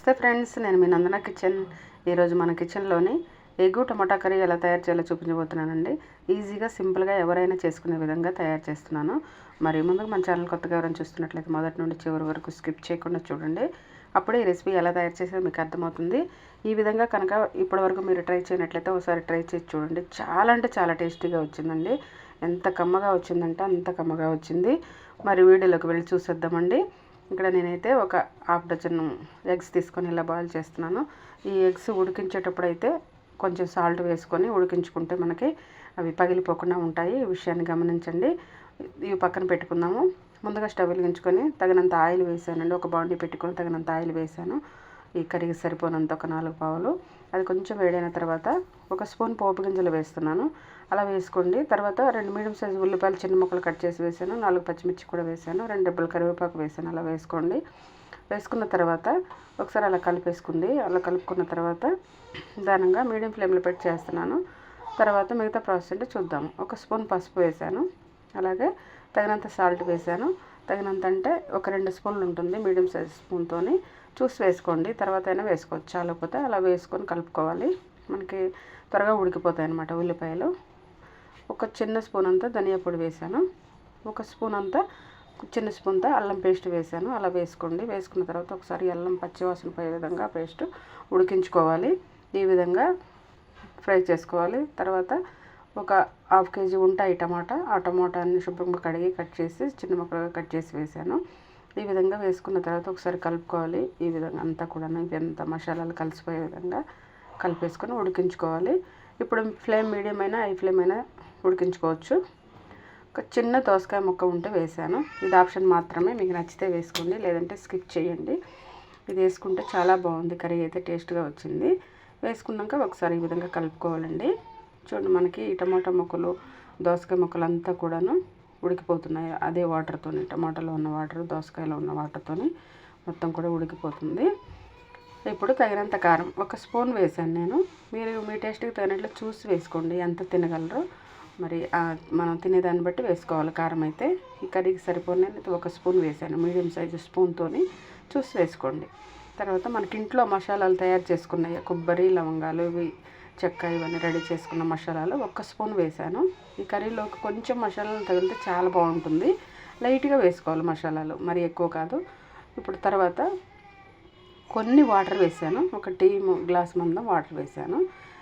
నమస్తే ఫ్రెండ్స్ నేను మీ నందన కిచెన్. ఈరోజు మన కిచెన్లోని ఎగ్గు టమాటా కర్రీ ఎలా తయారు చేయాలో చూపించబోతున్నానండి. ఈజీగా సింపుల్గా ఎవరైనా చేసుకునే విధంగా తయారు చేస్తున్నాను. మరి ముందుగా మన ఛానల్ కొత్తగా ఎవరైనా చూస్తున్నట్లయితే మొదటి నుండి చివరి వరకు స్కిప్ చేయకుండా చూడండి. అప్పుడే ఈ రెసిపీ ఎలా తయారు చేసేది మీకు అర్థమవుతుంది. ఈ విధంగా కనుక ఇప్పటివరకు మీరు ట్రై చేయనట్లయితే ఒకసారి ట్రై చేసి చూడండి. చాలా అంటే చాలా టేస్టీగా వచ్చిందండి. ఎంత కమ్మగా వచ్చిందంటే అంత కమ్మగా వచ్చింది. మరి వీడియోలోకి వెళ్ళి చూసేద్దామండి. ఇక్కడ నేనైతే ఒక హాఫ్ డజన్ ఎగ్స్ తీసుకొని ఇలా బాయిల్ చేస్తున్నాను. ఈ ఎగ్స్ ఉడికించేటప్పుడు అయితే కొంచెం సాల్ట్ వేసుకొని ఉడికించుకుంటే మనకి అవి పగిలిపోకుండా ఉంటాయి. ఈ విషయాన్ని గమనించండి. ఇవి పక్కన పెట్టుకుందాము. ముందుగా స్టవ్ వెలిగించుకొని తగినంత ఆయిల్ వేసానండి. ఒక బాండీ పెట్టుకొని తగినంత ఆయిల్ వేసాను. ఈ కర్రీకి సరిపోనంత ఒక నాలుగు పావులు. అది కొంచెం వేడైన తర్వాత ఒక స్పూన్ పోపు గింజలు వేస్తున్నాను. అలా వేసుకోండి. తర్వాత రెండు మీడియం సైజు ఉల్లిపాయలు చిన్న ముక్కలు కట్ చేసి వేసాను. నాలుగు పచ్చిమిర్చి కూడా వేసాను. రెండు డబ్బులు కరివేపాకు వేసాను. అలా వేసుకోండి. వేసుకున్న తర్వాత ఒకసారి అలా కలిపేసుకుంది. అలా కలుపుకున్న తర్వాత దానంగా మీడియం ఫ్లేమ్లో పెట్టి చేస్తున్నాను. తర్వాత మిగతా ప్రాసెస్ అంటే చూద్దాం. ఒక స్పూన్ పసుపు వేసాను. అలాగే తగినంత సాల్ట్ వేసాను. తగినంత అంటే ఒక రెండు స్పూన్లు ఉంటుంది మీడియం సైజ్ స్పూన్తోని చూసి వేసుకోండి. తర్వాత అయినా వేసుకోవచ్చు. చాలకపోతే అలా వేసుకొని కలుపుకోవాలి. మనకి త్వరగా ఉడికిపోతాయి అన్నమాట ఉల్లిపాయలు. ఒక చిన్న స్పూన్ అంతా ధనియా పొడి వేసాను. ఒక స్పూన్ అంతా చిన్న స్పూన్తో అల్లం పేస్ట్ వేసాను. అలా వేసుకోండి. వేసుకున్న తర్వాత ఒకసారి అల్లం పచ్చివాసన పోయే విధంగా పేస్ట్ ఉడికించుకోవాలి. ఈ విధంగా ఫ్రై చేసుకోవాలి. తర్వాత ఒక హాఫ్ కేజీ ఉంటాయి టమాటా. ఆ టమాటాని శుభ్రంగా కడిగి కట్ చేసి చిన్న ముక్కలుగా కట్ చేసి వేసాను. ఈ విధంగా వేసుకున్న తర్వాత ఒకసారి కలుపుకోవాలి. ఈ విధంగా అంతా కూడా ఇదంతా మసాలాలు కలిసిపోయే విధంగా కలిపేసుకొని ఉడికించుకోవాలి. ఇప్పుడు ఫ్లేమ్ మీడియం అయినా హై ఫ్లేమ్ అయినా ఉడికించుకోవచ్చు. ఒక చిన్న దోసకాయ ముక్క ఉంటే వేసాను. ఇది ఆప్షన్ మాత్రమే. మీకు నచ్చితే వేసుకోండి లేదంటే స్కిప్ చేయండి. ఇది వేసుకుంటే చాలా బాగుంది. కర్రీ అయితే టేస్ట్గా వచ్చింది. వేసుకున్నాక ఒకసారి ఈ విధంగా కలుపుకోవాలండి. చూడండి మనకి టమాటా ముక్కలు దోసకాయ ముక్కలు అంతా కూడాను ఉడికిపోతున్నాయి. అదే వాటర్తోని టమాటాలో ఉన్న వాటర్ దోసకాయలో ఉన్న వాటర్తోని మొత్తం కూడా ఉడికిపోతుంది. ఇప్పుడు తగినంత కారం ఒక స్పూన్ వేసాను నేను. మీరు మీ టేస్ట్కి తగినట్లు చూసి వేసుకోండి. ఎంత తినగలరో మరి మనం తినేదాన్ని బట్టి వేసుకోవాలి కారం అయితే. ఈ కర్రీకి సరిపోయిన ఒక స్పూన్ వేసాను మీడియం సైజు స్పూన్తోని చూసి వేసుకోండి. తర్వాత మనకి ఇంట్లో మసాలాలు తయారు చేసుకున్నాయి. కొబ్బరి లవంగాలు ఇవి చెక్క ఇవన్నీ రెడీ చేసుకున్న మసాలాలు ఒక్క స్పూన్ వేసాను ఈ కర్రీలోకి కొంచెం మసాలాలు తగిలితే చాలా బాగుంటుంది. లైట్గా వేసుకోవాలి మసాలాలు. మరి ఎక్కువ కాదు. ఇప్పుడు తర్వాత కొన్ని వాటర్ వేసాను ఒక టీ గ్లాస్ మందం వాటర్ వేసాను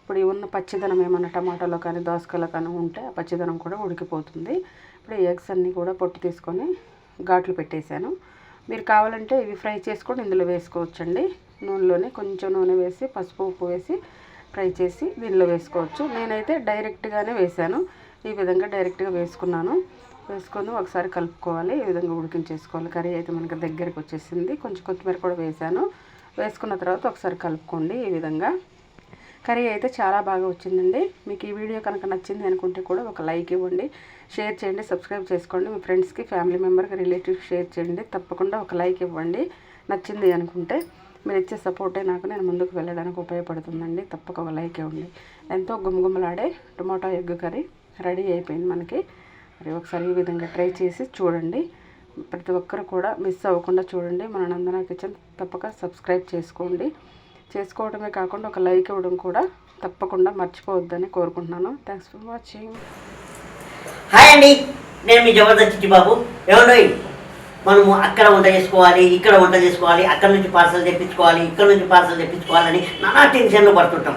ఇప్పుడు ఉన్న పచ్చిదనం ఏమైనా టమాటాలో కానీ దోసకాయలో కానీ ఉంటే ఆ పచ్చిదనం కూడా ఉడికిపోతుంది. ఇప్పుడు ఎగ్స్ అన్నీ కూడా పొట్టు తీసుకొని ఘాట్లు పెట్టేశాను. మీరు కావాలంటే ఇవి ఫ్రై చేసుకొని ఇందులో వేసుకోవచ్చండి. నూనెలోనే కొంచెం నూనె వేసి పసుపు ఉప్పు వేసి ఫ్రై చేసి దీనిలో వేసుకోవచ్చు. నేనైతే డైరెక్ట్గానే వేసాను ఈ విధంగా డైరెక్ట్గా వేసుకున్నాను. వేసుకొని ఒకసారి కలుపుకోవాలి. ఈ విధంగా ఉడికించేసుకోవాలి. కర్రీ అయితే మనకి దగ్గరికి వచ్చేసింది. కొంచెం కొత్తిమీర కూడా వేసాను వేసుకున్న తర్వాత ఒకసారి కలుపుకోండి ఈ విధంగా. కర్రీ అయితే చాలా బాగా వచ్చిందండి. మీకు ఈ వీడియో కనుక నచ్చింది అనుకుంటే కూడా ఒక లైక్ ఇవ్వండి షేర్ చేయండి సబ్స్క్రైబ్ చేసుకోండి. మీ ఫ్రెండ్స్కి ఫ్యామిలీ మెంబర్కి రిలేటివ్స్ షేర్ చేయండి. తప్పకుండా ఒక లైక్ ఇవ్వండి. నచ్చింది అనుకుంటే మీరు ఇచ్చే సపోర్టే నాకు. నేను ముందుకు వెళ్ళడానికి ఉపయోగపడుతుందండి. తప్పక ఒక లైక్ ఇవ్వండి. ఎంతో గుమగుమలాడే టొమాటో ఎగ్ కర్రీ రెడీ అయిపోయింది మనకి. మరి ఒకసారి ఈ విధంగా ట్రై చేసి చూడండి. ప్రతి ఒక్కరు కూడా మిస్ అవ్వకుండా చూడండి. మన నందన కిచెన్ తప్పక సబ్స్క్రైబ్ చేసుకోండి. చేసుకోవడమే కాకుండా ఒక లైక్ ఇవ్వడం కూడా తప్పకుండా మర్చిపోవద్దని కోరుకుంటున్నాను. థ్యాంక్స్ ఫర్ వాచింగ్ హాయ్ అండి. నేను మీ జబర్దస్త్ చిట్టిబాబు. ఏమండి? మనము అక్కడ వంట చేసుకోవాలి ఇక్కడ వంట చేసుకోవాలి అక్కడ నుంచి పార్సల్ తెప్పించుకోవాలి ఇక్కడ నుంచి పార్సల్ తెప్పించుకోవాలని నానా టెన్షన్లు పడుతుంటాం.